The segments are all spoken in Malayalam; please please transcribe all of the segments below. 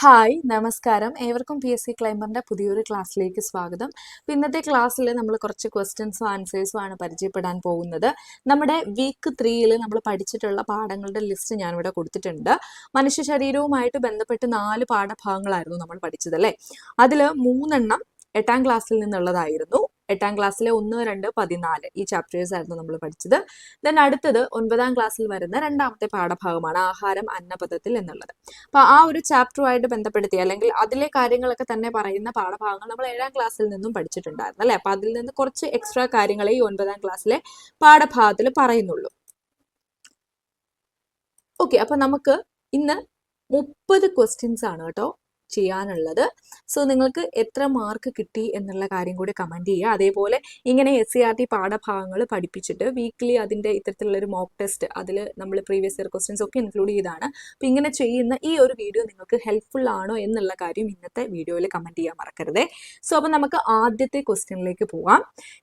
ഹായ് നമസ്കാരം. ഏവർക്കും പി എസ് സി ക്ലൈമറിന്റെ പുതിയൊരു ക്ലാസ്സിലേക്ക് സ്വാഗതം. അപ്പോൾ ഇന്നത്തെ ക്ലാസ്സിൽ നമ്മൾ കുറച്ച് ക്വസ്റ്റ്യൻസും ആൻസേഴ്സും ആണ് പരിചയപ്പെടാൻ പോകുന്നത്. നമ്മുടെ വീക്ക് ത്രീയിൽ നമ്മൾ പഠിച്ചിട്ടുള്ള പാഠങ്ങളുടെ ലിസ്റ്റ് ഞാനിവിടെ കൊടുത്തിട്ടുണ്ട്. മനുഷ്യ ശരീരവുമായിട്ട് ബന്ധപ്പെട്ട് നാല് പാഠഭാഗങ്ങളായിരുന്നു നമ്മൾ പഠിച്ചത് അല്ലേ? അതിൽ മൂന്നെണ്ണം എട്ടാം ക്ലാസ്സിൽ നിന്നുള്ളതായിരുന്നു. എട്ടാം ക്ലാസ്സിലെ ഒന്ന് രണ്ട് പതിനാല് ഈ ചാപ്റ്റേഴ്സ് ആയിരുന്നു നമ്മൾ പഠിച്ചത്. ദെൻ അടുത്തത് ഒൻപതാം ക്ലാസ്സിൽ വരുന്ന രണ്ടാമത്തെ പാഠഭാഗമാണ് ആഹാരം അന്നപഥത്തിൽ എന്നുള്ളത്. അപ്പൊ ആ ഒരു ചാപ്റ്ററുമായിട്ട് ബന്ധപ്പെടുത്തി അല്ലെങ്കിൽ അതിലെ കാര്യങ്ങളൊക്കെ തന്നെ പറയുന്ന പാഠഭാഗങ്ങൾ നമ്മൾ ഏഴാം ക്ലാസ്സിൽ നിന്നും പഠിച്ചിട്ടുണ്ടായിരുന്നു അല്ലെ? അപ്പൊ അതിൽ നിന്ന് കുറച്ച് എക്സ്ട്രാ കാര്യങ്ങളെ ഈ ഒൻപതാം ക്ലാസ്സിലെ പാഠഭാഗത്തിൽ പറയുന്നുള്ളൂ. ഓക്കെ അപ്പൊ നമുക്ക് ഇന്ന് മുപ്പത് ക്വസ്റ്റ്യൻസ് ആണ് കേട്ടോ ചെയ്യാനുള്ളത്. സോ നിങ്ങൾക്ക് എത്ര മാർക്ക് കിട്ടി എന്നുള്ള കാര്യം കൂടി കമന്റ് ചെയ്യുക. അതേപോലെ ഇങ്ങനെ എസ് സി ആർ ടി പാഠഭാഗങ്ങൾ പഠിപ്പിച്ചിട്ട് വീക്ക്ലി അതിന്റെ ഇത്തരത്തിലുള്ളൊരു മോക്ക് ടെസ്റ്റ് അതിൽ നമ്മൾ പ്രീവിയസ് ഇയർ ക്വസ്റ്റ്യൻസ് ഒക്കെ ഇൻക്ലൂഡ് ചെയ്താണ്. അപ്പോൾ ഇങ്ങനെ ചെയ്യുന്ന ഈ ഒരു വീഡിയോ നിങ്ങൾക്ക് ഹെൽപ്ഫുൾ ആണോ എന്നുള്ള കാര്യം ഇന്നത്തെ വീഡിയോയിൽ കമന്റ് ചെയ്യാൻ മറക്കരുതേ. സോ അപ്പോൾ നമുക്ക് ആദ്യത്തെ ക്വസ്റ്റ്യനിലേക്ക് പോവാം.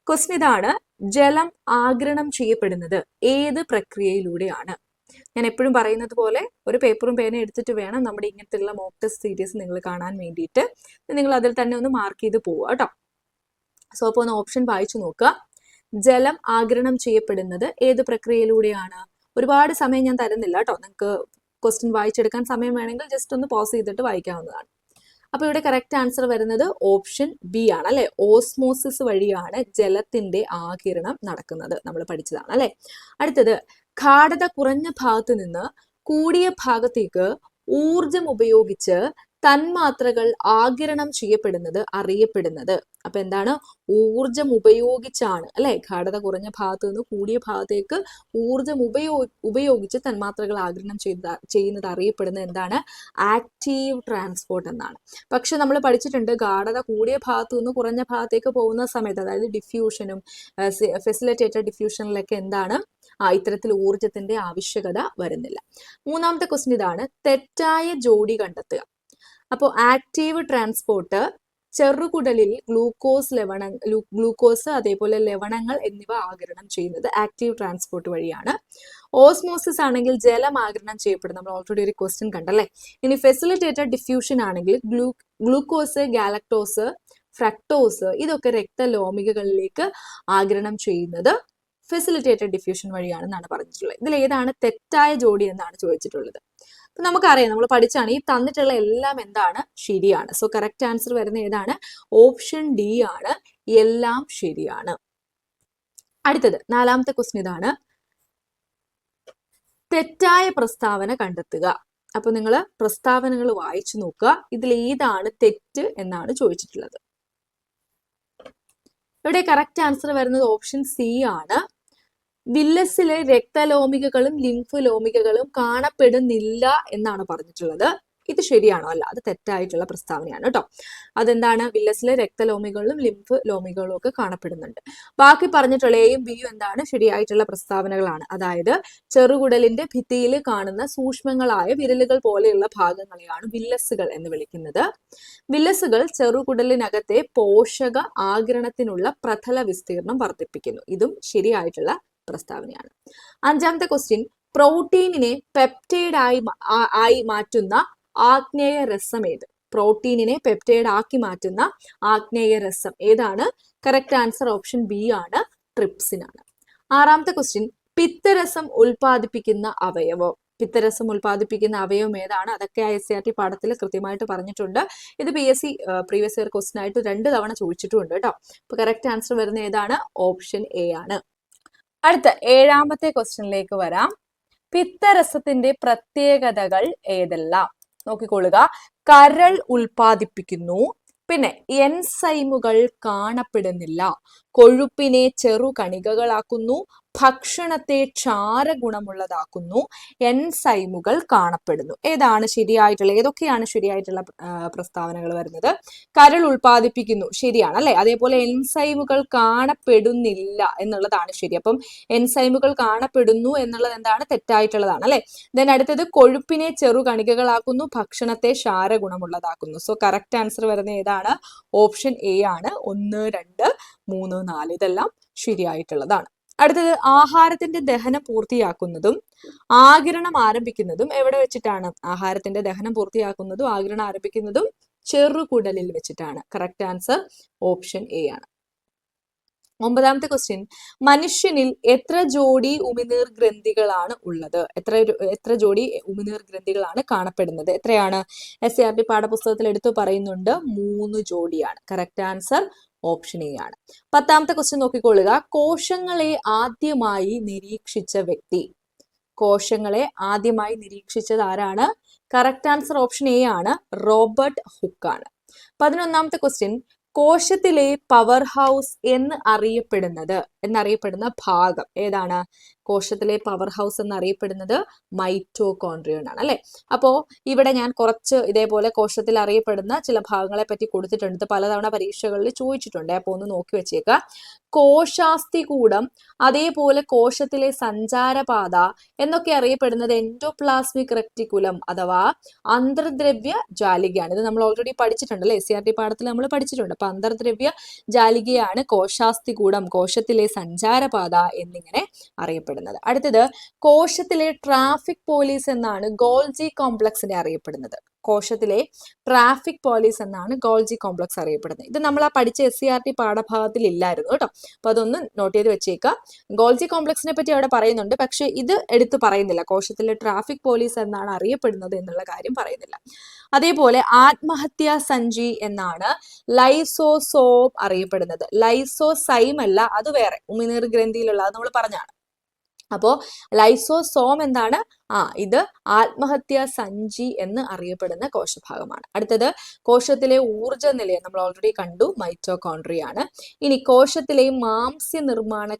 ക്വസ്റ്റ്യൻ ഇതാണ് ജലം ആഗിരണം ചെയ്യപ്പെടുന്നത് ഏത് പ്രക്രിയയിലൂടെയാണ്? ഞാൻ എപ്പോഴും പറയുന്നത് പോലെ ഒരു പേപ്പറും പേനയും എടുത്തിട്ട് വേണം നമ്മുടെ ഇങ്ങനത്തെയുള്ള മോക്ക് ടെസ്റ്റ് സീരീസ് നിങ്ങൾ കാണാൻ വേണ്ടിയിട്ട്. നിങ്ങൾ അതിൽ തന്നെ ഒന്ന് മാർക്ക് ചെയ്ത് പോവുക കേട്ടോ സോ അപ്പോൾ ഒന്ന് ഓപ്ഷൻ വായിച്ചു നോക്കുക. ജലം ആഗിരണം ചെയ്യപ്പെടുന്നത് ഏത് പ്രക്രിയയിലൂടെയാണ്? ഒരുപാട് സമയം ഞാൻ തരുന്നില്ല കേട്ടോ നിങ്ങൾക്ക് ക്വസ്റ്റ്യൻ വായിച്ചെടുക്കാൻ സമയം വേണമെങ്കിൽ ജസ്റ്റ് ഒന്ന് പോസ് ചെയ്തിട്ട് വായിക്കാവുന്നതാണ്. അപ്പോൾ ഇവിടെ കറക്റ്റ് ആൻസർ വരുന്നത് ഓപ്ഷൻ ബി ആണ് അല്ലെ? ഓസ്മോസിസ് വഴിയാണ് ജലത്തിന്റെ ആകിരണം നടക്കുന്നത്. നമ്മൾ പഠിച്ചതാണ് അല്ലെ? അടുത്തത് ഗാഠത കുറഞ്ഞ ഭാഗത്ത് നിന്ന് കൂടിയ ഭാഗത്തേക്ക് ഊർജം ഉപയോഗിച്ച് തന്മാത്രകൾ ആകിരണം ചെയ്യപ്പെടുന്നത് അറിയപ്പെടുന്നത്. അപ്പൊ എന്താണ്? ഊർജം ഉപയോഗിച്ചാണ് അല്ലെ? ഗാഠത കുറഞ്ഞ ഭാഗത്ത് നിന്ന് കൂടിയ ഭാഗത്തേക്ക് ഊർജം ഉപയോ ഉപയോഗിച്ച് തന്മാത്രകൾ ആകിരണം ചെയ്ത ചെയ്യുന്നത് അറിയപ്പെടുന്നത് എന്താണ്? ആക്റ്റീവ് ട്രാൻസ്പോർട്ട് എന്നാണ്. പക്ഷെ നമ്മൾ പഠിച്ചിട്ടുണ്ട് ഗാഠത കൂടിയ ഭാഗത്ത് നിന്ന് കുറഞ്ഞ ഭാഗത്തേക്ക് പോകുന്ന സമയത്ത് അതായത് ഡിഫ്യൂഷനും ഫെസിലിറ്റേറ്റഡ് ഡിഫ്യൂഷനിലൊക്കെ എന്താണ്? ആ ഇത്തരത്തിൽ ഊർജത്തിന്റെ ആവശ്യകത വരുന്നില്ല. മൂന്നാമത്തെ ക്വസ്റ്റ്യൻ ഇതാണ് തെറ്റായ ജോഡി കണ്ടെത്തുക. അപ്പോൾ ആക്റ്റീവ് ട്രാൻസ്പോർട്ട് ചെറുകുടലിൽ ഗ്ലൂക്കോസ് ലവണ ഗ്ലൂക്കോസ് അതേപോലെ ലവണങ്ങൾ എന്നിവ ആഗിരണം ചെയ്യുന്നത് ആക്റ്റീവ് ട്രാൻസ്പോർട്ട് വഴിയാണ്. ഓസ്മോസിസ് ആണെങ്കിൽ ജലം ആഗിരണം ചെയ്യപ്പെടും നമ്മൾ ഓൾറെഡി ഒരു ക്വസ്റ്റ്യൻ കണ്ടല്ലേ? ഇനി ഫെസിലിറ്റേറ്റഡ് ഡിഫ്യൂഷൻ ആണെങ്കിൽ ഗ്ലൂ ഗ്ലൂക്കോസ് ഗാലക്ടോസ് ഫ്രക്ടോസ് ഇതൊക്കെ രക്തലോമികകളിലേക്ക് ആഗിരണം ചെയ്യുന്നത് ഫെസിലിറ്റേറ്റഡ് ഡിഫ്യൂഷൻ വഴിയാണെന്നാണ് പറഞ്ഞിട്ടുള്ളത്. ഇതിൽ ഏതാണ് തെറ്റായ ജോഡി എന്നാണ് ചോദിച്ചിട്ടുള്ളത്. അപ്പൊ നമുക്കറിയാം നമ്മൾ പഠിച്ചാണ്. ഈ തന്നിട്ടുള്ള എല്ലാം എന്താണ്? ശരിയാണ്. സോ കറക്റ്റ് ആൻസർ വരുന്ന ഏതാണ്? ഓപ്ഷൻ ഡി ആണ്. എല്ലാം ശരിയാണ്. അടുത്തത് നാലാമത്തെ ക്വസ്റ്റ്യൻ ഇതാണ്. തെറ്റായ പ്രസ്താവന കണ്ടെത്തുക. അപ്പൊ നിങ്ങൾ പ്രസ്താവനകൾ വായിച്ചു നോക്കുക. ഇതിൽ ഏതാണ് തെറ്റ് എന്നാണ് ചോദിച്ചിട്ടുള്ളത്. ഇവിടെ കറക്റ്റ് ആൻസർ വരുന്നത് ഓപ്ഷൻ സി ആണ്. വില്ലസിലെ രക്തലോമികകളും ലിംഫ് ലോമികകളും കാണപ്പെടുന്നില്ല എന്നാണ് പറഞ്ഞിട്ടുള്ളത്. ഇത് ശരിയാണോ അല്ല? അത് തെറ്റായിട്ടുള്ള പ്രസ്താവനയാണ് കേട്ടോ അതെന്താണ്? വില്ലസിലെ രക്തലോമികളും ലിംഫ് ലോമികളും ഒക്കെ കാണപ്പെടുന്നുണ്ട്. ബാക്കി പറഞ്ഞിട്ടുള്ള എയും ബിയും എന്താണ്? ശരിയായിട്ടുള്ള പ്രസ്താവനകളാണ്. അതായത് ചെറുകുടലിന്റെ ഭിത്തിയിൽ കാണുന്ന സൂക്ഷ്മങ്ങളായ വിരലുകൾ പോലെയുള്ള ഭാഗങ്ങളെയാണ് വില്ലസുകൾ എന്ന് വിളിക്കുന്നത്. വില്ലസുകൾ ചെറുകുടലിനകത്തെ പോഷക ആഗിരണത്തിനുള്ള പ്രഥല വിസ്തീർണം വർദ്ധിപ്പിക്കുന്നു. ഇതും ശരിയായിട്ടുള്ള പ്രസ്താവനയാണ്. അഞ്ചാമത്തെ ക്വസ്റ്റ്യൻ പ്രോട്ടീനിനെ പെപ്റ്റൈഡ് ആയി ആയി മാറ്റുന്ന ആഗ്നേയ രസം ഏത്? പ്രോട്ടീനിനെ പെപ്റ്റൈഡ് ആക്കി മാറ്റുന്ന ആഗ്നേയ രസം ഏതാണ്? കറക്റ്റ് ആൻസർ ഓപ്ഷൻ ബി ആണ് ട്രിപ്സിനാണ് ആറാമത്തെ ക്വസ്റ്റ്യൻ പിത്തരസം ഉൽപ്പാദിപ്പിക്കുന്ന അവയവം. പിത്തരസം ഉൽപ്പാദിപ്പിക്കുന്ന അവയവം ഏതാണ്? അതൊക്കെ ഐ എസ് ആർ ടി പാഠത്തിൽ കൃത്യമായിട്ട് പറഞ്ഞിട്ടുണ്ട്. ഇത് P S C previous year question ആയിട്ട് രണ്ട് തവണ ചോദിച്ചിട്ടുണ്ട് കേട്ടോ. അപ്പൊ കറക്റ്റ് ആൻസർ വരുന്ന ഏതാണ്? ഓപ്ഷൻ എ ആണ്. അടുത്ത ഏഴാമത്തെ ക്വസ്റ്റ്യനിലേക്ക് വരാം. പിത്തരസത്തിന്റെ പ്രത്യേകതകൾ ഏതെല്ലാം? നോക്കിക്കൊള്ളുക. കരൾ ഉൽപ്പാദിപ്പിക്കുന്നു. പിന്നെ എൻസൈമുകൾ കാണപ്പെടുന്നില്ല. കൊഴുപ്പിനെ ചെറു കണികകളാക്കുന്നു ഭക്ഷണത്തെ ക്ഷാരഗുണമുള്ളതാക്കുന്നു എൻസൈമുകൾ കാണപ്പെടുന്നു. ഏതാണ് ശരിയായിട്ടുള്ള ഏതൊക്കെയാണ് ശരിയായിട്ടുള്ള പ്രസ്താവനകൾ വരുന്നത്? കരൾ ഉൽപ്പാദിപ്പിക്കുന്നു ശരിയാണ് അല്ലെ? അതേപോലെ എൻസൈമുകൾ കാണപ്പെടുന്നില്ല എന്നുള്ളതാണ് ശരി. അപ്പം എൻസൈമുകൾ കാണപ്പെടുന്നു എന്നുള്ളത് എന്താണ്? തെറ്റായിട്ടുള്ളതാണ് അല്ലെ? ദെൻ അടുത്തത് കൊഴുപ്പിനെ ചെറു കണികകളാക്കുന്നു ഭക്ഷണത്തെ ക്ഷാരഗുണമുള്ളതാക്കുന്നു. സോ കറക്റ്റ് ആൻസർ വരുന്ന ഏതാണ്? ഓപ്ഷൻ എ ആണ്. ഒന്ന് രണ്ട് മൂന്ന് നാല് ഇതെല്ലാം ശരിയായിട്ടുള്ളതാണ്. അടുത്തത് ആഹാരത്തിന്റെ ദഹനം പൂർത്തിയാക്കുന്നതും ആകിരണം ആരംഭിക്കുന്നതും എവിടെ വെച്ചിട്ടാണ്? ആഹാരത്തിന്റെ ദഹനം പൂർത്തിയാക്കുന്നതും ആകിരണം ആരംഭിക്കുന്നതും ചെറുകുടലിൽ വെച്ചിട്ടാണ്. കറക്റ്റ് ആൻസർ ഓപ്ഷൻ എ ആണ്. ഒമ്പതാമത്തെ ക്വസ്റ്റ്യൻ മനുഷ്യനിൽ എത്ര ജോഡി ഉമിനീർ ഗ്രന്ഥികളാണ് ഉള്ളത്? എത്ര എത്ര ജോഡി ഉമിനീർ ഗ്രന്ഥികളാണ് കാണപ്പെടുന്നത്? എത്രയാണ്? എസ് സി ആർ ടി പാഠപുസ്തകത്തിൽ എടുത്തു പറയുന്നുണ്ട് മൂന്ന് ജോഡിയാണ്. കറക്റ്റ് ആൻസർ ഓപ്ഷൻ എ ആണ് പത്താമത്തെ ക്വസ്റ്റ്യൻ നോക്കിക്കൊള്ളുക. കോശങ്ങളെ ആദ്യമായി നിരീക്ഷിച്ച വ്യക്തി. കോശങ്ങളെ ആദ്യമായി നിരീക്ഷിച്ചത് ആരാണ്? കറക്റ്റ് ആൻസർ ഓപ്ഷൻ എ ആണ്. റോബർട്ട് ഹുക്കാണ് പതിനൊന്നാമത്തെ ക്വസ്റ്റ്യൻ കോശത്തിലെ പവർ ഹൗസ് എന്ന് അറിയപ്പെടുന്നത് എന്നറിയപ്പെടുന്ന ഭാഗം. ഏതാണ്? കോശത്തിലെ പവർ ഹൗസ് എന്നറിയപ്പെടുന്നത് മൈറ്റോകോൺട്രിയൻ ആണ് അല്ലെ? അപ്പോ ഇവിടെ ഞാൻ കുറച്ച് ഇതേപോലെ കോശത്തിൽ അറിയപ്പെടുന്ന ചില ഭാഗങ്ങളെ പറ്റി കൊടുത്തിട്ടുണ്ട്. പലതവണ പരീക്ഷകളിൽ ചോദിച്ചിട്ടുണ്ട്. അപ്പൊ ഒന്ന് നോക്കി വെച്ചേക്കുക കോശാസ്ഥികൂടം അതേപോലെ കോശത്തിലെ സഞ്ചാരപാത എന്നൊക്കെ അറിയപ്പെടുന്നത് എൻഡോപ്ലാസ്മിക് റെക്ടിക്കുലം അഥവാ അന്തർദ്രവ്യ ജാലികയാണ്. ഇത് നമ്മൾ ഓൾറെഡി പഠിച്ചിട്ടുണ്ട് അല്ലെ? എസ് സി ആർ ടി പാഠത്തിൽ നമ്മൾ പഠിച്ചിട്ടുണ്ട്. അപ്പൊ അന്തർദ്രവ്യ ജാലികയാണ് കോശാസ്ഥികൂടം കോശത്തിലെ സഞ്ചാരപാത എന്നിങ്ങനെ അറിയപ്പെടുന്നത്. അടുത്തത് കോശത്തിലെ ട്രാഫിക് പോലീസ് എന്നാണ് ഗോൾജി കോംപ്ലക്സിനെ അറിയപ്പെടുന്നത്. കോശത്തിലെ ട്രാഫിക് പോലീസ് എന്നാണ് ഗോൾജി കോംപ്ലക്സ് അറിയപ്പെടുന്നത്. ഇത് നമ്മൾ ആ പഠിച്ച എസ് സി ആർ ടി പാഠഭാഗത്തിൽ ഇല്ലായിരുന്നു കേട്ടോ. അപ്പൊ അതൊന്ന് നോട്ട് ചെയ്ത് വെച്ചേക്കുക ഗോൾജി കോംപ്ലക്സിനെ പറ്റി അവിടെ പറയുന്നുണ്ട്. പക്ഷെ ഇത് എടുത്തു പറയുന്നില്ല. കോശത്തിലെ ട്രാഫിക് പോലീസ് എന്നാണ് അറിയപ്പെടുന്നത് എന്നുള്ള കാര്യം പറയുന്നില്ല. അതേപോലെ ആത്മഹത്യാ സഞ്ചി എന്നാണ് ലൈസോസോം അറിയപ്പെടുന്നത്. ലൈസോസൈം അല്ല അത് വേറെ. ഉമിനീർ ഗ്രന്ഥിയിലുള്ള അത് നമ്മൾ പറഞ്ഞാണ് അപ്പോ ലൈസോസോം എന്താണ്? ആ ഇത് ആത്മഹത്യ സഞ്ചി എന്ന് അറിയപ്പെടുന്ന കോശഭാഗമാണ്. അടുത്തത് കോശത്തിലെ ഊർജ നിലയം നമ്മൾ ഓൾറെഡി കണ്ടു മൈറ്റോകോൺട്രിയാണ് ഇനി കോശത്തിലെ മാംസ്യ നിർമ്മാണ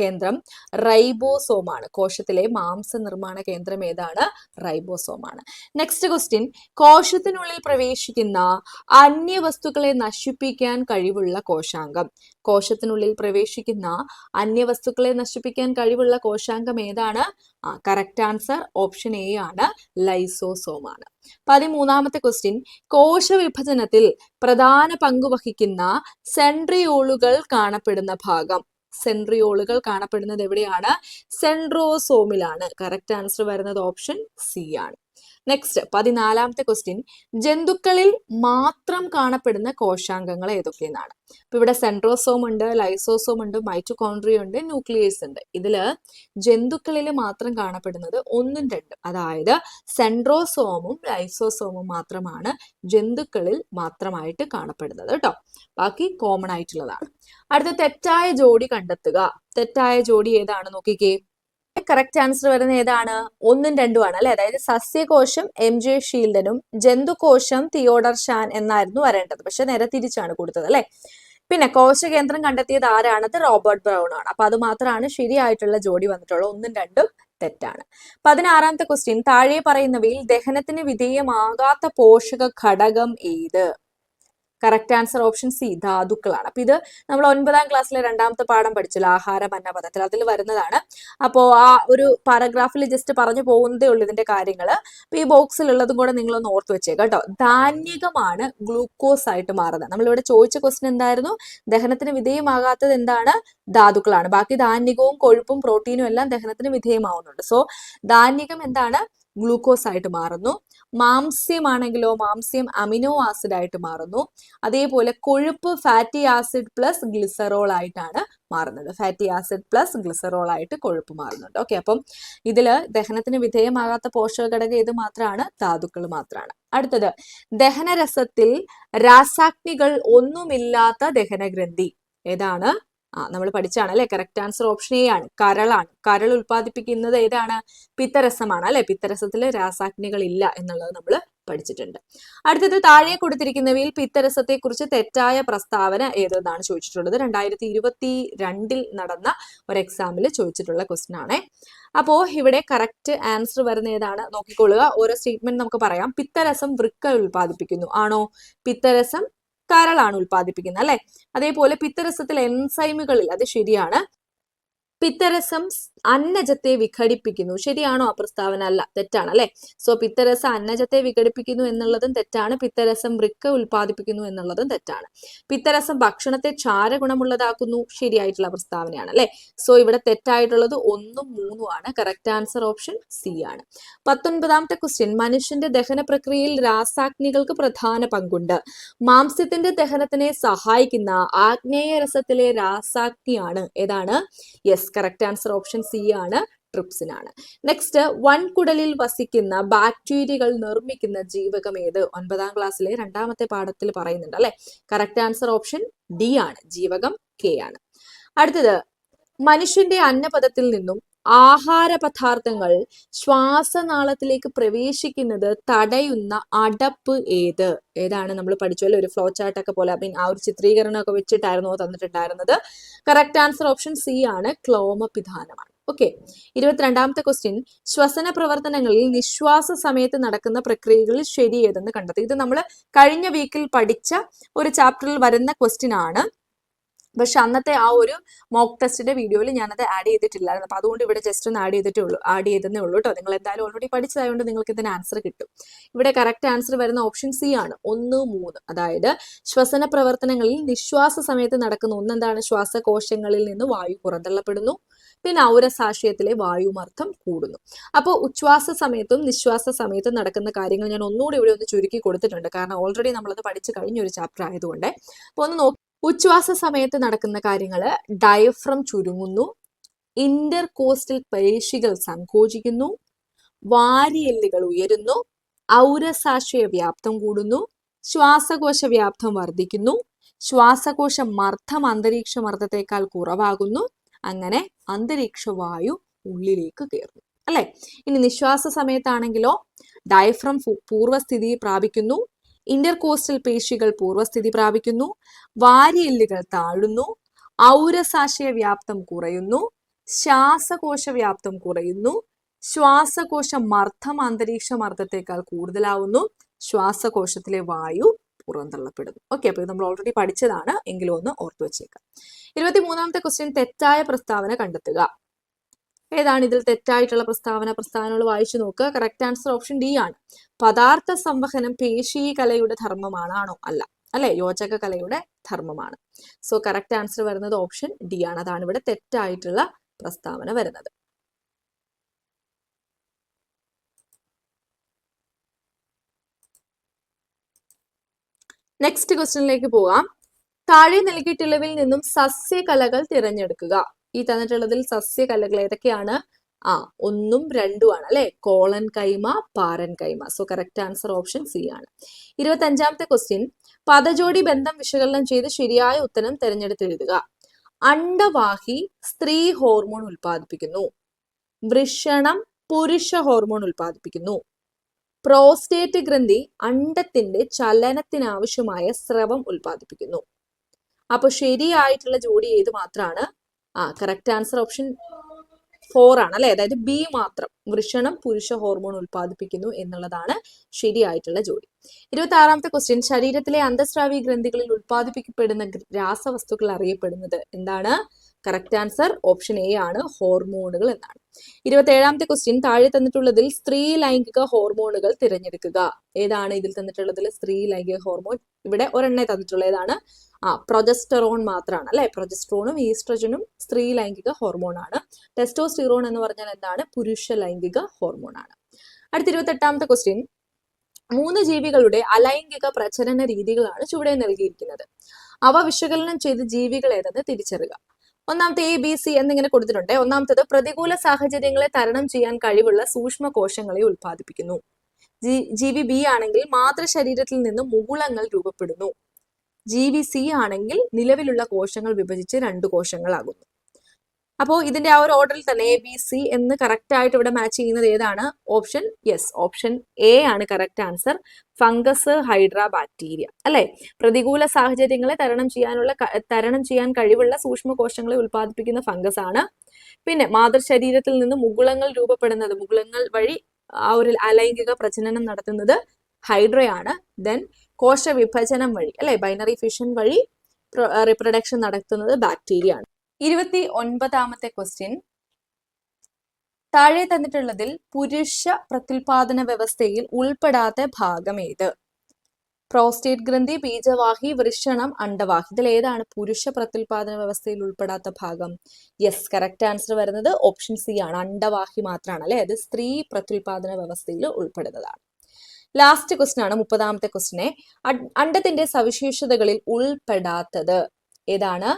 കേന്ദ്രം റൈബോസോം ആണ് കോശത്തിലെ മാംസ നിർമ്മാണ കേന്ദ്രം ഏതാണ്? റൈബോസോം ആണ്. നെക്സ്റ്റ് ക്വസ്റ്റ്യൻ കോശത്തിനുള്ളിൽ പ്രവേശിക്കുന്ന അന്യ വസ്തുക്കളെ നശിപ്പിക്കാൻ കഴിവുള്ള കോശാംഗം. കോശത്തിനുള്ളിൽ പ്രവേശിക്കുന്ന അന്യ വസ്തുക്കളെ നശിപ്പിക്കാൻ കഴിവുള്ള കോശാംഗം ഏതാണ്? ആ കറക്റ്റ് ആൻസർ ഓപ്ഷൻ എ ആണ് ലൈസോസോം ആണ് പതിമൂന്നാമത്തെ ക്വസ്റ്റ്യൻ കോശവിഭജനത്തിൽ പ്രധാന പങ്ക് വഹിക്കുന്ന സെൻട്രിയോളുകൾ കാണപ്പെടുന്ന ഭാഗം. സെൻട്രിയോളുകൾ കാണപ്പെടുന്നത് എവിടെയാണ്? സെൻട്രോസോമിലാണ്. കറക്റ്റ് ആൻസർ വരുന്നത് ഓപ്ഷൻ സി ആണ്. നെക്സ്റ്റ് പതിനാലാമത്തെ ക്വസ്റ്റ്യൻ ജന്തുക്കളിൽ മാത്രം കാണപ്പെടുന്ന കോശാംഗങ്ങൾ ഏതൊക്കെയെന്നാണ്? അപ്പൊ ഇവിടെ സെൻട്രോസോം ഉണ്ട് ലൈസോസോം ഉണ്ട് മൈറ്റോകോൺട്രിയ ഉണ്ട് ന്യൂക്ലിയസ് ഉണ്ട്. ഇതിൽ ജന്തുക്കളിൽ മാത്രം കാണപ്പെടുന്നത് ഒന്നും രണ്ടും. അതായത് സെൻട്രോസോമും ലൈസോസോമും മാത്രമാണ് ജന്തുക്കളിൽ മാത്രമായിട്ട് കാണപ്പെടുന്നത് കേട്ടോ. ബാക്കി കോമൺ ആയിട്ടുള്ളതാണ്. അടുത്ത തെറ്റായ ജോഡി കണ്ടെത്തുക. തെറ്റായ ജോഡി ഏതാണ്? നോക്കിക്കേ. കറക്റ്റ് ആൻസർ വരുന്ന ഏതാണ്? ഒന്നും രണ്ടും ആണ് അല്ലെ? അതായത് സസ്യകോശം എം ജെ ഷീൽഡനും ജന്തുകോശം തിയോഡർ ഷാൻ എന്നായിരുന്നു വരേണ്ടത്. പക്ഷെ നേരെ തിരിച്ചാണ് കൊടുത്തത് അല്ലെ? പിന്നെ കോശകേന്ദ്രം കണ്ടെത്തിയത് ആരാണത് റോബർട്ട് ബ്രൗൺ ആണ്. അപ്പൊ അത് മാത്രമാണ് ശരിയായിട്ടുള്ള ജോഡി വന്നിട്ടുള്ളത് ഒന്നും രണ്ടും തെറ്റാണ്. പതിനാറാമത്തെ ക്വസ്റ്റ്യൻ താഴെ പറയുന്നവയിൽ ദഹനത്തിന് വിധേയമാകാത്ത പോഷക ഘടകം ഏത്? കറക്റ്റ് ആൻസർ ഓപ്ഷൻ സി ധാതുക്കളാണ്. അപ്പൊ ഇത് നമ്മൾ ഒൻപതാം ക്ലാസ്സിലെ രണ്ടാമത്തെ പാഠം പഠിച്ചല്ലോ ആഹാരം എന്ന പദത്തിൽ അതിൽ വരുന്നതാണ്. അപ്പോൾ ആ ഒരു പാരഗ്രാഫിൽ ജസ്റ്റ് പറഞ്ഞു പോകുന്നതേ ഉള്ളൂ ഇതിന്റെ കാര്യങ്ങൾ അപ്പൊ ഈ ബോക്സിൽ ഉള്ളതും കൂടെ നിങ്ങളൊന്ന് ഓർത്ത് വെച്ചേ കേട്ടോ. ധാന്യകമാണ് ഗ്ലൂക്കോസ് ആയിട്ട് മാറുന്നത്. നമ്മളിവിടെ ചോദിച്ച ക്വസ്റ്റൻ എന്തായിരുന്നു? ദഹനത്തിന് വിധേയമാകാത്തത് എന്താണ്? ധാതുക്കളാണ്. ബാക്കി ധാന്യകവും കൊഴുപ്പും പ്രോട്ടീനും എല്ലാം ദഹനത്തിന് വിധേയമാവുന്നുണ്ട്. സോ ധാന്യകം എന്താണ്? ഗ്ലൂക്കോസ് ആയിട്ട് മാറുന്നു. മാംസ്യമാണെങ്കിലോ മാംസ്യം അമിനോ ആസിഡ് ആയിട്ട് മാറുന്നു. അതേപോലെ കൊഴുപ്പ് ഫാറ്റി ആസിഡ് പ്ലസ് ഗ്ലിസറോൾ ആയിട്ടാണ് മാറുന്നത്. ഫാറ്റി ആസിഡ് പ്ലസ് ഗ്ലിസറോൾ ആയിട്ട് കൊഴുപ്പ് മാറുന്നുണ്ട്. ഓക്കെ അപ്പം ഇതിൽ ദഹനത്തിന് വിധേയമാകാത്ത പോഷക ഘടകം ഇത് മാത്രമാണ് ധാതുക്കൾ മാത്രമാണ് അടുത്തത് ദഹനരസത്തിൽ രാസാഗ്നികൾ ഒന്നുമില്ലാത്ത ദഹനഗ്രന്ഥി ഏതാണ്? ആ നമ്മൾ പഠിച്ചാണ് അല്ലെ കറക്റ്റ് ആൻസർ ഓപ്ഷൻ എ ആണ്. കരളാണ്. കരൾ ഉൽപ്പാദിപ്പിക്കുന്നത് ഏതാണ്? പിത്തരസമാണ് അല്ലെ? പിത്തരസത്തിൽ രാസാഗ്നികൾ ഇല്ല എന്നുള്ളത് നമ്മൾ പഠിച്ചിട്ടുണ്ട്. അടുത്തത് താഴെ കൊടുത്തിരിക്കുന്നവയിൽ പിത്തരസത്തെ കുറിച്ച് തെറ്റായ പ്രസ്താവന ഏതെന്നാണ് ചോദിച്ചിട്ടുള്ളത്. രണ്ടായിരത്തി ഇരുപത്തി രണ്ടിൽ നടന്ന ഒരു എക്സാമിൽ ചോദിച്ചിട്ടുള്ള ക്വസ്റ്റ്യൻ ആണ്. അപ്പോ ഇവിടെ കറക്റ്റ് ആൻസർ വരുന്ന ഏതാണ്? നോക്കിക്കൊള്ളുക. ഓരോ സ്റ്റേറ്റ്മെന്റ് നമുക്ക് പറയാം. പിത്തരസം വൃക്ക ഉൽപ്പാദിപ്പിക്കുന്നു. ആണോ? പിത്തരസം കരളാണ് ഉൽപ്പാദിപ്പിക്കുന്നത് അല്ലെ? അതേപോലെ പിത്തരസത്തിലെ എൻസൈമുകളിൽ അത് ശരിയാണ്. പിത്തരസം അന്നജത്തെ വിഘടിപ്പിക്കുന്നു. ശരിയാണോ ആ പ്രസ്താവന? അല്ല തെറ്റാണ് അല്ലെ? സോ പിത്തരസ അന്നജത്തെ വിഘടിപ്പിക്കുന്നു എന്നുള്ളതും തെറ്റാണ്. പിത്തരസം വൃക്ക ഉൽപ്പാദിപ്പിക്കുന്നു എന്നുള്ളതും തെറ്റാണ്. പിത്തരസം ഭക്ഷണത്തെ ക്ഷാരഗുണമുള്ളതാക്കുന്നു. ശരിയായിട്ടുള്ള പ്രസ്താവനയാണ് അല്ലെ? സോ ഇവിടെ തെറ്റായിട്ടുള്ളത് ഒന്നും മൂന്നും ആണ്. കറക്റ്റ് ആൻസർ ഓപ്ഷൻ സി ആണ്. പത്തൊൻപതാമത്തെ ക്വസ്റ്റ്യൻ മനുഷ്യന്റെ ദഹന പ്രക്രിയയിൽ രാസാഗ്നികൾക്ക് പ്രധാന പങ്കുണ്ട്. മാംസ്യത്തിന്റെ ദഹനത്തിനെ സഹായിക്കുന്ന ആഗ്നേയ രസത്തിലെ രാസാഗ്നിയാണ്. ഏതാണ്? Yes correct answer option C ആണ് ട്രിപ്സിനാണ് നെക്സ്റ്റ് വൻകുടലിൽ വസിക്കുന്ന ബാക്ടീരിയകൾ നിർമ്മിക്കുന്ന ജീവകം ഏത്? ഒൻപതാം ക്ലാസ്സിലെ രണ്ടാമത്തെ പാഠത്തിൽ പറയുന്നുണ്ട് അല്ലെ? കറക്റ്റ് ആൻസർ ഓപ്ഷൻ ഡി ആണ് ജീവകം കെ ആണ്. അടുത്തത് മനുഷ്യന്റെ അന്നപഥത്തിൽ നിന്നും ആഹാര പദാർത്ഥങ്ങൾ ശ്വാസനാളത്തിലേക്ക് പ്രവേശിക്കുന്നത് തടയുന്ന അടപ്പ് ഏത്? ഏതാണ് നമ്മൾ പഠിച്ചല്ലോ ഒരു ഫ്ലോ ചാർട്ട് ഒക്കെ പോലെ ആ ഒരു ചിത്രീകരണം ഒക്കെ വെച്ചിട്ടായിരുന്നു തന്നിട്ടുണ്ടായിരുന്നത്. കറക്റ്റ് ആൻസർ ഓപ്ഷൻ സി ആണ് ക്ലോമപിധാനമാണ്. ഓക്കെ ഇരുപത്തിരണ്ടാമത്തെ ക്വസ്റ്റ്യൻ ശ്വസന പ്രവർത്തനങ്ങളിൽ നിശ്വാസ സമയത്ത് നടക്കുന്ന പ്രക്രിയകളിൽ ശരി ഏതെന്ന് കണ്ടെത്തി ഇത് നമ്മൾ കഴിഞ്ഞ വീക്കിൽ പഠിച്ച ഒരു ചാപ്റ്ററിൽ വരുന്ന ക്വസ്റ്റ്യൻ ആണ്. പക്ഷെ അന്നത്തെ ആ ഒരു മോക്ക് ടെസ്റ്റിന്റെ വീഡിയോയിൽ ഞാനത് ആഡ് ചെയ്തിട്ടില്ലായിരുന്നു. അപ്പൊ അതുകൊണ്ട് ഇവിടെ ജസ്റ്റ് ഒന്ന് ആഡ് ചെയ്തിട്ടേ ഉള്ളൂ ആഡ് ചെയ്തേ ഉള്ളൂ കേട്ടോ നിങ്ങൾ എന്തായാലും ഓൾറെഡി പഠിച്ചതായതുകൊണ്ട് നിങ്ങൾക്ക് ഇതിന് ആൻസർ കിട്ടും. ഇവിടെ കറക്റ്റ് ആൻസർ വരുന്ന ഓപ്ഷൻ സി ആണ്. ഒന്ന് മൂന്ന്. അതായത് ശ്വസന പ്രവർത്തനങ്ങളിൽ നിശ്വാസ സമയത്ത് നടക്കുന്ന ഒന്നെന്താണ്? ശ്വാസകോശങ്ങളിൽ നിന്ന് വായു പുറന്തള്ളപ്പെടുന്നു. പിന്നെ ഔരസാശയത്തിലെ വായുമർദ്ദം കൂടുന്നു. അപ്പോൾ ഉച്ഛ്വാസ സമയത്തും നിശ്വാസ സമയത്തും നടക്കുന്ന കാര്യങ്ങൾ ഞാൻ ഒന്നുകൂടി ഇവിടെ ഒന്ന് ചുരുക്കി കൊടുത്തിട്ടുണ്ട്. കാരണം ഓൾറെഡി നമ്മളത് പഠിച്ചു കഴിഞ്ഞ ഒരു ചാപ്റ്റർ ആയതുകൊണ്ട്. അപ്പോൾ ഒന്ന് നോക്കി ഉച്ഛ്വാസ സമയത്ത് നടക്കുന്ന കാര്യങ്ങൾ ഡയഫ്രം ചുരുങ്ങുന്നു. ഇന്റർ കോസ്റ്റൽ പേശികൾ സങ്കോചിക്കുന്നു. വാരിയെല്ലുകൾ ഉയരുന്നു. ഔരസാശയ വ്യാപ്തം കൂടുന്നു. ശ്വാസകോശ വ്യാപ്തം വർദ്ധിക്കുന്നു. ശ്വാസകോശ മർദ്ദം അന്തരീക്ഷ മർദ്ദത്തെക്കാൾ കുറവാകുന്നു. അങ്ങനെ അന്തരീക്ഷ വായു ഉള്ളിലേക്ക് കയറുന്നു. അല്ലെ? ഇനി നിശ്വാസ സമയത്താണെങ്കിലോ ഡയഫ്രം പൂർവസ്ഥിതി പ്രാപിക്കുന്നു. ഇന്റർകോസ്റ്റൽ പേശികൾ പൂർവസ്ഥിതി പ്രാപിക്കുന്നു. വാരിയെല്ലുകൾ താഴുന്നു. ഔരസാശയ വ്യാപ്തം കുറയുന്നു. ശ്വാസകോശ വ്യാപ്തം കുറയുന്നു. ശ്വാസകോശ മർദ്ദം അന്തരീക്ഷ മർദ്ദത്തെക്കാൾ കൂടുതലാവുന്നു. ശ്വാസകോശത്തിലെ വായു പുറന്തള്ളപ്പെടുന്നു. ഓക്കെ അപ്പോൾ ഇത് നമ്മൾ ഓൾറെഡി പഠിച്ചതാണ്. എങ്കിലും ഒന്ന് ഓർത്തു വെച്ചേക്കാം. ഇരുപത്തി മൂന്നാമത്തെ ക്വസ്റ്റ്യൻ തെറ്റായ പ്രസ്താവന കണ്ടെത്തുക. ഏതാണ് ഇതിൽ തെറ്റായിട്ടുള്ള പ്രസ്താവന? പ്രസ്താവനകൾ വായിച്ചു നോക്കുക. കറക്റ്റ് ആൻസർ ഓപ്ഷൻ ഡി ആണ്. പദാർത്ഥ സംവഹനം പേശി കലയുടെ ധർമ്മമാണോ അല്ല. അല്ലെ? യോജക കലയുടെ ധർമ്മമാണ്. സോ കറക്റ്റ് ആൻസർ വരുന്നത് ഓപ്ഷൻ ഡി ആണ്. അതാണ് ഇവിടെ തെറ്റായിട്ടുള്ള പ്രസ്താവന വരുന്നത്. നെക്സ്റ്റ് ക്വസ്റ്റ്യനിലേക്ക് പോവാം താഴെ നൽകിയിട്ടുള്ളവിൽ നിന്നും സസ്യകലകൾ തിരഞ്ഞെടുക്കുക. ഈ തന്നിട്ടുള്ളതിൽ സസ്യകലകൾ ഏതൊക്കെയാണ്? ആ ഒന്നും രണ്ടും ആണ് അല്ലെ? Collenchyma parenchyma. So correct answer option C ആണ്. ഇരുപത്തി അഞ്ചാമത്തെ ക്വസ്റ്റ്യൻ പദജോടി ബന്ധം വിശകലനം ചെയ്ത് ശരിയായ ഉത്തരം തിരഞ്ഞെടുത്ത് എഴുതുക അണ്ടവാഹി സ്ത്രീ ഹോർമോൺ ഉൽപ്പാദിപ്പിക്കുന്നു. വൃഷണം പുരുഷ ഹോർമോൺ ഉൽപ്പാദിപ്പിക്കുന്നു. പ്രോസ്റ്റേറ്റ് ഗ്രന്ഥി അണ്ടത്തിന്റെ ചലനത്തിനാവശ്യമായ സ്രവം ഉൽപ്പാദിപ്പിക്കുന്നു. അപ്പൊ ശരിയായിട്ടുള്ള ജോഡി ഏത് മാത്രമാണ് ആ കറക്റ്റ് ആൻസർ ഓപ്ഷൻ ഫോർ ആണ് അല്ലെ? അതായത് ബി മാത്രം വൃഷണം പുരുഷ ഹോർമോൺ ഉൽപ്പാദിപ്പിക്കുന്നു എന്നുള്ളതാണ് ശരിയായിട്ടുള്ള ജോഡി ഇരുപത്തി ആറാമത്തെ ക്വസ്റ്റ്യൻ ശരീരത്തിലെ അന്തസ്രാവി ഗ്രന്ഥികളിൽ ഉൽപ്പാദിപ്പിക്കപ്പെടുന്ന രാസവസ്തുക്കൾ അറിയപ്പെടുന്നത് എന്താണ്? കറക്റ്റ് ആൻസർ ഓപ്ഷൻ എ ആണ് ഹോർമോണുകൾ എന്നാണ്. ഇരുപത്തി ഏഴാമത്തെ ക്വസ്റ്റ്യൻ താഴെ തന്നിട്ടുള്ളതിൽ സ്ത്രീ ലൈംഗിക ഹോർമോണുകൾ തിരഞ്ഞെടുക്കുക. ഏതാണ് ഇതിൽ തന്നിട്ടുള്ളതിൽ സ്ത്രീ ലൈംഗിക ഹോർമോൺ ഇവിടെ ഒരെണ്ണേ തന്നിട്ടുള്ള. ഏതാണ്? ആ പ്രൊജസ്റ്ററോൺ മാത്രമാണ് അല്ലെ? പ്രൊജസ്ട്രോണും ഈസ്ട്രജനും സ്ത്രീ ലൈംഗിക ഹോർമോൺ ആണ്. ടെസ്റ്റോസ്റ്റിറോൺ എന്ന് പറഞ്ഞാൽ എന്താണ്? പുരുഷ ലൈംഗിക ഹോർമോൺ ആണ്. അടുത്ത ഇരുപത്തെട്ടാമത്തെ ക്വസ്റ്റ്യൻ മൂന്ന് ജീവികളുടെ അലൈംഗിക പ്രചരണ രീതികളാണ് ചുവടെ നൽകിയിരിക്കുന്നത്. അവ വിശകലനം ചെയ്ത് ജീവികൾ ഏതെന്ന് തിരിച്ചറിയുക. ഒന്നാമത്തെ എ ബി സി എന്നിങ്ങനെ കൊടുത്തിട്ടുണ്ട്. ഒന്നാമത്തത് പ്രതികൂല സാഹചര്യങ്ങളെ തരണം ചെയ്യാൻ കഴിവുള്ള സൂക്ഷ്മ കോശങ്ങളെ ഉൽപ്പാദിപ്പിക്കുന്നു ജീവി ബി ആണെങ്കിൽ മാതൃശരീരത്തിൽ നിന്ന് മുകുളങ്ങൾ രൂപപ്പെടുന്നു. ജീവി സി ആണെങ്കിൽ നിലവിലുള്ള കോശങ്ങൾ വിഭജിച്ച് രണ്ട് കോശങ്ങളാകുന്നു. അപ്പോൾ ഇതിന്റെ ആ ഒരു ഓർഡറിൽ തന്നെ എ ബി സി എന്ന് കറക്റ്റ് ആയിട്ട് ഇവിടെ മാച്ച് ചെയ്യുന്നത് ഏതാണ്? ഓപ്ഷൻ യെസ് ഓപ്ഷൻ എ ആണ് correct answer fungus hydra bacteria അല്ലെ? പ്രതികൂല സാഹചര്യങ്ങളെ തരണം ചെയ്യാനുള്ള തരണം ചെയ്യാൻ കഴിവുള്ള സൂക്ഷ്മ കോശങ്ങളെ ഉൽപ്പാദിപ്പിക്കുന്ന ഫംഗസ് ആണ്. പിന്നെ മാതൃശരീരത്തിൽ നിന്ന് മുകുളങ്ങൾ രൂപപ്പെടുന്നത് മുകുളങ്ങൾ വഴി ആ ഒരു അലൈംഗിക പ്രജനനം നടത്തുന്നത് ഹൈഡ്രയാണ് ദെൻ കോശ വിഭജനം വഴി അല്ലെ? ബൈനറി ഫിഷൻ വഴി റിപ്രൊഡക്ഷൻ നടത്തുന്നത് ബാക്ടീരിയ ആണ്. ഇരുപത്തി ഒൻപതാമത്തെ ക്വസ്റ്റ്യൻ താഴെ തന്നിട്ടുള്ളതിൽ പുരുഷ പ്രത്യുൽപാദന വ്യവസ്ഥയിൽ ഉൾപ്പെടാത്ത ഭാഗം ഏത്? പ്രോസ്റ്റേറ്റ് ഗ്രന്ഥി ബീജവാഹി വൃഷണം അണ്ടവാഹി ഇതിൽ ഏതാണ് പുരുഷ പ്രത്യുൽപാദന വ്യവസ്ഥയിൽ ഉൾപ്പെടാത്ത ഭാഗം? യെസ് കറക്റ്റ് ആൻസർ വരുന്നത് ഓപ്ഷൻ സി ആണ്. അണ്ടവാഹി മാത്രമാണ് അല്ലെ അത് സ്ത്രീ പ്രത്യുൽപാദന വ്യവസ്ഥയിൽ ഉൾപ്പെടുന്നതാണ്. ലാസ്റ്റ് ക്വസ്റ്റ്യൻ ആണ് മുപ്പതാമത്തെ ക്വസ്റ്റിനെ അണ്ടത്തിന്റെ സവിശേഷതകളിൽ ഉൾപ്പെടാത്തത് ഏതാണ്?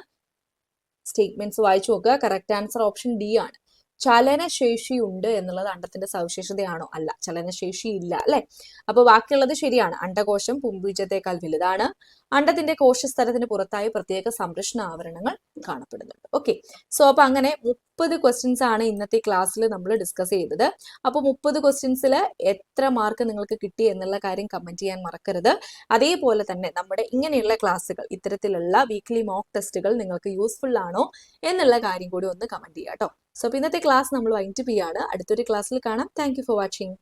സ്റ്റേറ്റ്മെന്റ്സ് വായിച്ചു നോക്കുക. കറക്റ്റ് ആൻസർ ഓപ്ഷൻ ഡി ആണ്. ചലനശേഷി ഉണ്ട് എന്നുള്ളത് അണ്ടത്തിന്റെ സവിശേഷതയാണോ? അല്ല ചലനശേഷി ഇല്ല അല്ലെ? അപ്പൊ ബാക്കിയുള്ളത് ശരിയാണ്. അണ്ടകോശം പുംബീജത്തെക്കാൾ വലുതാണ്. അണ്ടത്തിന്റെ കോശസ്ഥലത്തിന് പുറത്തായി പ്രത്യേക സംരക്ഷണ ആവരണങ്ങൾ കാണപ്പെടുന്നുണ്ട്. ഓക്കെ സോ അപ്പൊ അങ്ങനെ മുപ്പത് ക്വസ്റ്റ്യൻസ് ആണ് ഇന്നത്തെ ക്ലാസ്സിൽ നമ്മൾ ഡിസ്കസ് ചെയ്തത്. അപ്പോൾ മുപ്പത് ക്വസ്റ്റ്യൻസിൽ എത്ര മാർക്ക് നിങ്ങൾക്ക് കിട്ടി എന്നുള്ള കാര്യം കമന്റ് ചെയ്യാൻ മറക്കരുത്. അതേപോലെ തന്നെ നമ്മുടെ ഇങ്ങനെയുള്ള ക്ലാസ്സുകൾ ഇത്തരത്തിലുള്ള വീക്ക്ലി മോക്ക് ടെസ്റ്റുകൾ നിങ്ങൾക്ക് യൂസ്ഫുൾ ആണോ എന്നുള്ള കാര്യം കൂടി ഒന്ന് കമന്റ് ചെയ്യാം കേട്ടോ സോ അപ്പോൾ ഇന്നത്തെ ക്ലാസ് നമ്മൾ വൈൻഡപ്പ് ചെയ്യാണ്. അടുത്തൊരു ക്ലാസ്സിൽ കാണാം. Thank for watching